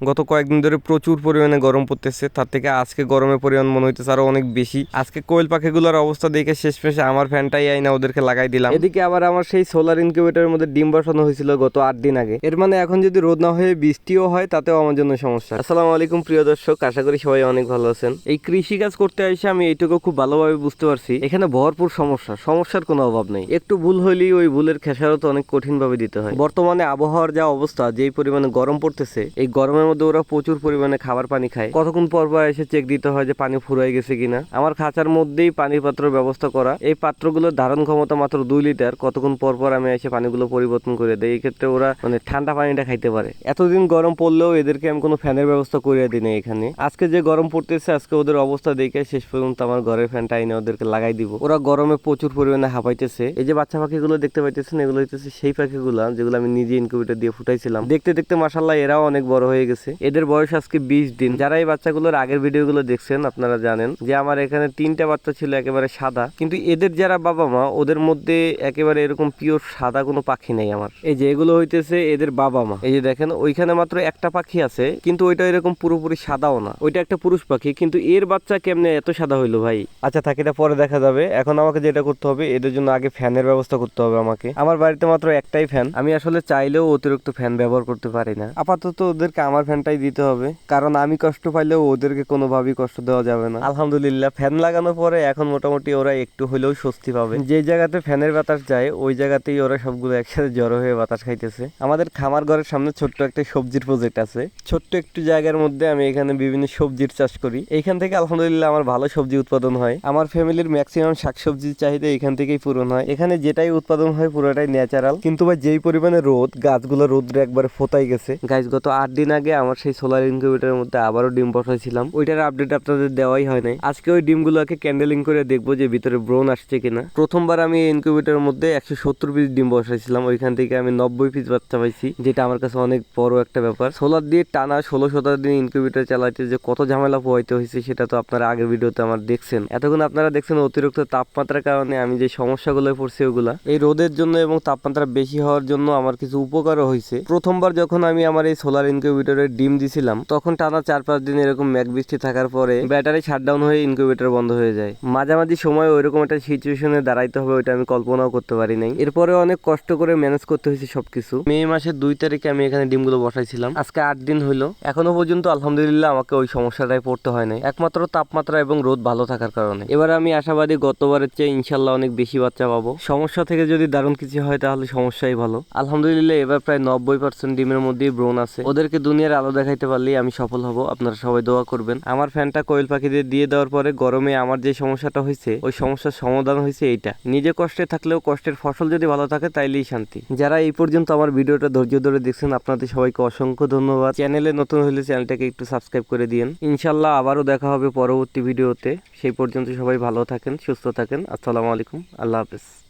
গত কয়েকদিন ধরে প্রচুর পরিমাণে গরম পড়তেছে, তার থেকে আজকে গরমের পরিমাণ মনে হইতেছে আরও অনেক বেশি। আজকে কোয়েল পাখিগুলোর অবস্থা দেখে শেষ পেশে আমার ফ্যানটাই আইনা ওদেরকে লাগাই দিলাম। এদিকে আবার আমার সেই সোলার ইনকিউবেটরের মধ্যে ডিম বসানো হয়েছিল গত আট দিন আগে। এর মানে এখন যদি রোদ না হয়ে বৃষ্টিও হয়, তাতেও আমার জন্য সমস্যা। আসসালামু আলাইকুম, প্রিয় দর্শক, আশা করি সবাই অনেক ভালো আছেন। এই কৃষি কাজ করতে এসে আমি এইটুকু খুব ভালোভাবে বুঝতে পারছি, এখানে ভরপুর সমস্যা, সমস্যার কোনো অভাব নেই। একটু ভুল হইলেই ওই ভুলের খেসারত অনেক কঠিন ভাবে দিতে হয়। বর্তমানে আবহাওয়ার যা অবস্থা, যেই পরিমাণে গরম পড়তেছে, এই গরমের মধ্যে ওরা প্রচুর পরিমাণে খাবার পানি খায়। কতক্ষণ পর পর এসে চেক দিতে হয় যে পানি ফুরাই গেছে কিনা। আমার খাঁচার মধ্যেই পানির পাত্রের ব্যবস্থা করা। এই পাত্রগুলোর ধারণ ক্ষমতা মাত্র দুই লিটার। কতক্ষণ পর পর আমি এসে পানিগুলো পরিবর্তন করে দেই। এই ক্ষেত্রে ওরা মানে ঠান্ডা পানিটা খাইতে পারে। এতদিন গরম পড়লেও এদেরকে আমি কোনো ফ্যানের ব্যবস্থা করে দিই না এখানে। আজকে যে গরম পড়তেছে, আজকে ওদের অবস্থা দেখে শেষ পর্যন্ত আমার ঘরের ফ্যানটা এনে ওদেরকে লাগাই দিব। ওরা গরমে প্রচুর পরিমাণে হাঁপাইতেছে। এই যে বাচ্চা পাখিগুলো দেখতে পাইতেছেন, এগুলো হইতেছে সেই পাখিগুলো যেগুলো আমি নিজে ইনকিউবেটর দিয়ে ফুটাইছিলাম। দেখতে দেখতে মাসাল্লাহ এরাও অনেক বড় হয়ে গেছে। এদের বয়স আজকে বিশ দিন। যারা এই বাচ্চাগুলোর আগের ভিডিওগুলো দেখছেন, আপনারা জানেন যে আমার এখানে তিনটা বাচ্চা ছিল একেবারে সাদা। কিন্তু এদের যারা বাবা মা, ওদের মধ্যে একেবারে এরকম পিওর সাদা কোনো পাখি নেই আমার। এই যে এগুলো হইতেছে এদের বাবা মা। এই যে দেখেন, ওইখানে মাত্র একটা পাখি আছে, কিন্তু ওইটা এরকম পুরোপুরি সাদাও না। ওইটা একটা পুরুষ পাখি, কিন্তু এর বাচ্চা কেমনে এত সাদা হইল ভাই? আচ্ছা থাকি, এটা পরে দেখা যাবে। এখন আমাকে যেটা করতে হবে, এদের জন্য আগে ফ্যানের ব্যবস্থা করতে হবে আমাকে। আমার বাড়িতে মাত্র একটাই ফ্যান। আমি আসলে চাইলেও অতিরিক্ত ফ্যান ব্যবহার করতে পারি না। আপাতত ওদেরকে আমার ফ্যানটাই দিতে হবে। কারণ আমি কষ্ট পাইলেও ওদেরকে কোনোভাবেই কষ্ট দেওয়া যাবে না। আলহামদুলিল্লাহ ফ্যান লাগানোর পরে এখন মোটামুটি ওরা একটু হলেও স্বস্তি পাবে। যে জায়গাতে ফ্যানের বাতাস যায় ওই জায়গাতেই ওরা সবগুলো একসাথে জড়ো হয়ে বাতাস খাইতেছে। আমাদের খামার ঘরের সামনে ছোট্ট একটা সবজির প্রজেক্ট আছে। ছোট্ট একটু জায়গার মধ্যে আমি এখানে বিভিন্ন সবজির চাষ করি। এইখান থেকে আলহামদুলিল্লাহ আমার ভালো সবজি উৎপাদন হয়। আমার ফ্যামিলির ম্যাক্সিমাম শাকসবজির চাহিদা এখান থেকেই পূরণ হয়। এখানে যেটাই উৎপাদন হয় পুরোটাই ন্যাচারাল কিন্তু ভাই যেই পরিমাণে রোদ গাছগুলো রোদ্রে একবারে ফোতাই গেছে। গাছ গত আট দিন আগে আমার সেই সোলার ইনকিউবেটরের মধ্যে আবারও ডিম বসাইছিলাম। ওইটার আপডেট আপনাদের দেওয়াই হয় নাই। আজকে ওই ডিমগুলোকে ক্যান্ডেলিং করে দেখব যে ভিতরে ব্রোন আসছে কিনা। প্রথমবার আমি এই ইনকিউবেটরের মধ্যে একশো সত্তর পিস ডিম বসাইছিলাম। ওইখান থেকে আমি নব্বই পিস বাচ্চা পাইছি, যেটা আমার কাছে অনেক বড় একটা ব্যাপার। সোলার দিয়ে টানা ষোলো সতেরো দিন ইনকিউবেটর চালাইতে যে কত ঝামেলা পোহাইতে হয়েছে, সেটা তো আপনারা আগের ভিডিওতে আমার দেখছেন। এতক্ষণ আপনারা দেখছেন অতিরিক্ত তাপমাত্রার কারণে আমি যে সমস্যাগুলো পড়ছি ওগুলা, এই রোদের জন্য এবং তাপমাত্রা বেশি হওয়ার জন্য আমার কিছু উপকারও হয়েছে। প্রথমবার যখন আমি আমার এই সোলার ইনকিউবেটরের ডিম দিছিলাম, তখন টানা চার পাঁচ দিন এরকম ম্যাগ বৃষ্টি থাকার পরে ব্যাটারি শাটডাউন হয়ে ইনকিউবেটর বন্ধ হয়ে যায়। মাঝামাঝি সময় ওইরকম একটা সিচুয়েশনে দাঁড়াইতে হবে ওইটা আমি কল্পনাও করতে পারি নাই। এরপরে অনেক কষ্ট করে ম্যানেজ করতে হয়েছে সবকিছু। মে মাসের দুই তারিখে আমি এখানে ডিমগুলো বসাইছিলাম। আজকে আট দিন হলো। এখনও পর্যন্ত আলহামদুলিল্লাহ আমাকে ওই সমস্যাটাই পড়তে হয় নাই। একমাত্র তাপমাত্রা এবং রোদ ভালো থাকার কারণে। এবার আমি আশাবাদী গতবারের চেয়ে ইনশাল্লাহ অনেক বেশি বাচ্চা পাবো। সমস্যা থেকে যদি দারুণ কিছু হয় তাহলে সমস্যাই ভালো। আলহামদুলিল্লাহ এবার প্রায় নব্বই পার্সেন্ট ডিমের মধ্যেই ব্রোন আছে। ওদেরকে দুনিয়ার আলো দেখাইতে পারলেই আমি সফল হব। আপনারা সবাই দোয়া করবেন। আমার ফ্যানটা কোয়েল পাখিদের দিয়ে দেওয়ার পরে গরমে আমার যে সমস্যাটা হয়েছে, ওই সমস্যার সমাধান হয়েছে এইটা। নিজে কষ্টে থাকলেও কষ্টের ফসল যদি ভালো থাকে, তাইলেই শান্তি। যারা এই পর্যন্ত আমার ভিডিওটা ধৈর্য ধরে দেখছেন, আপনাদের সবাইকে অসংখ্য ধন্যবাদ। চ্যানেলে নতুন হলে চ্যানেলটাকে একটু সাবস্ক্রাইব করে দিন ইনশাল্লাহ আবারও দেখা হবে পরবর্তী ভিডিওতে। সেই পর্যন্ত সবাই ভালো থাকেন, সুস্থ থাকেন। আসসালামু আলাইকুম। আল্লাহ হাফেজ।